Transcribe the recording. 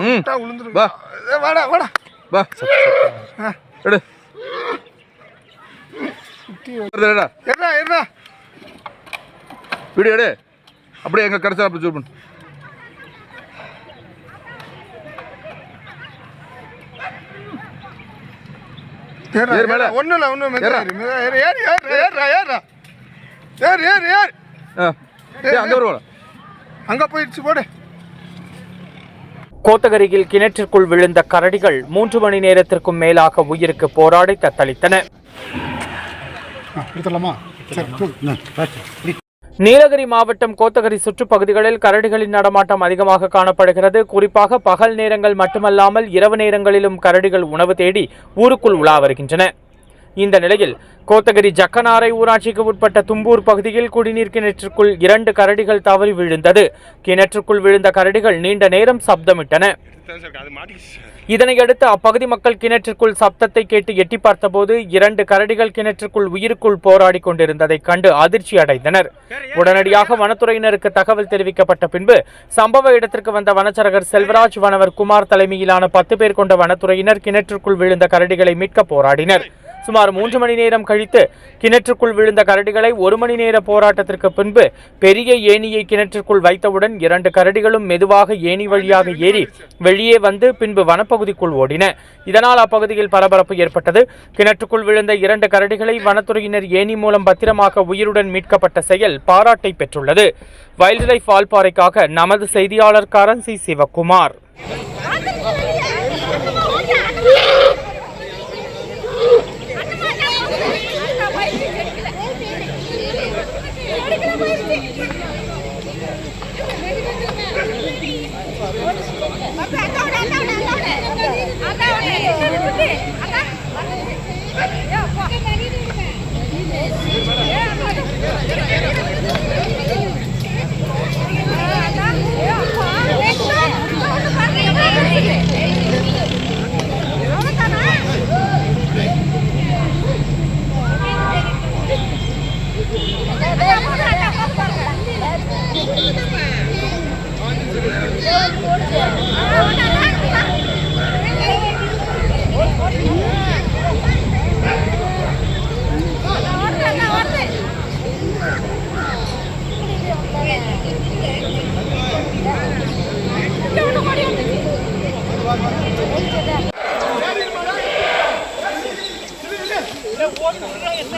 ம். வா. வாடா வாடா. வா. எடு. என்ன என்ன வீடியோ எடு. அப்படியே எங்க கடைசி அப்படி ஜூம் பண்ணு. ஏறு. ஒன்றும் இல்லை ஒன்றும். ஏறு. ஏறு ஏறு ஏறு ஏறு ஏறு ஆ. ஏய் அங்கே வருவாங்க அங்கே போயிடுச்சு போடு. கோத்தகிரியில் கிணற்றிற்குள் விழுந்த கரடிகள் மூன்று மணி நேரத்திற்கும் மேலாக உயிருக்கு போராடி தத்தளித்தன. நீலகிரி மாவட்டம் கோத்தகிரி சுற்றுப்பகுதிகளில் கரடிகளின் நடமாட்டம் அதிகமாக காணப்படுகிறது. குறிப்பாக பகல் நேரங்கள் மட்டுமல்லாமல் இரவு நேரங்களிலும் கரடிகள் உணவு தேடி ஊருக்குள் உலா வருகின்றன. இந்த நிலையில் கோத்தகிரி ஜக்கனாரை ஊராட்சிக்கு உட்பட்ட தும்பூர் பகுதியில் குடிநீர் கிணற்றுக்குள் இரண்டு கரடிகள் தவறி விழுந்தது. கிணற்றுக்குள் விழுந்த கரடிகள் நீண்ட நேரம் சப்தமிட்டன. இதனையடுத்து அப்பகுதி மக்கள் கிணற்றுக்குள் சப்தத்தை கேட்டு எட்டி பார்த்தபோது இரண்டு கரடிகள் கிணற்றுக்குள் உயிருக்குள் போராடி கொண்டிருந்ததைக் கண்டு அதிர்ச்சி அடைந்தனர். உடனடியாக வனத்துறையினருக்கு தகவல் தெரிவிக்கப்பட்ட பின்பு சம்பவ இடத்திற்கு வந்த வனச்சரகர் செல்வராஜ் வனவர் குமார் தலைமையிலான பத்து பேர் கொண்ட வனத்துறையினர் கிணற்றுக்குள் விழுந்த கரடிகளை மீட்க போராடினர். சுமார் மூன்று மணி நேரம் கழித்து கிணற்றுக்குள் விழுந்த கரடிகளை ஒரு மணி நேர போராட்டத்திற்கு பின்பு பெரிய ஏணியை கிணற்றுக்குள் வைத்தவுடன் இரண்டு கரடிகளும் மெதுவாக ஏணி வழியாக ஏறி வெளியே வந்து பின்பு வனப்பகுதிக்குள் ஓடின. இதனால் அப்பகுதியில் பரபரப்பு ஏற்பட்டது. கிணற்றுக்குள் விழுந்த இரண்டு கரடிகளை வனத்துறையினர் ஏணி மூலம் பத்திரமாக உயிருடன் மீட்கப்பட்ட செயல் பாராட்டை பெற்றுள்ளது. வைல்ட் லைஃப் வால்பாறைக்காக நமது செய்தியாளர் கரன்சி சிவகுமார். ஓட்டு என்ன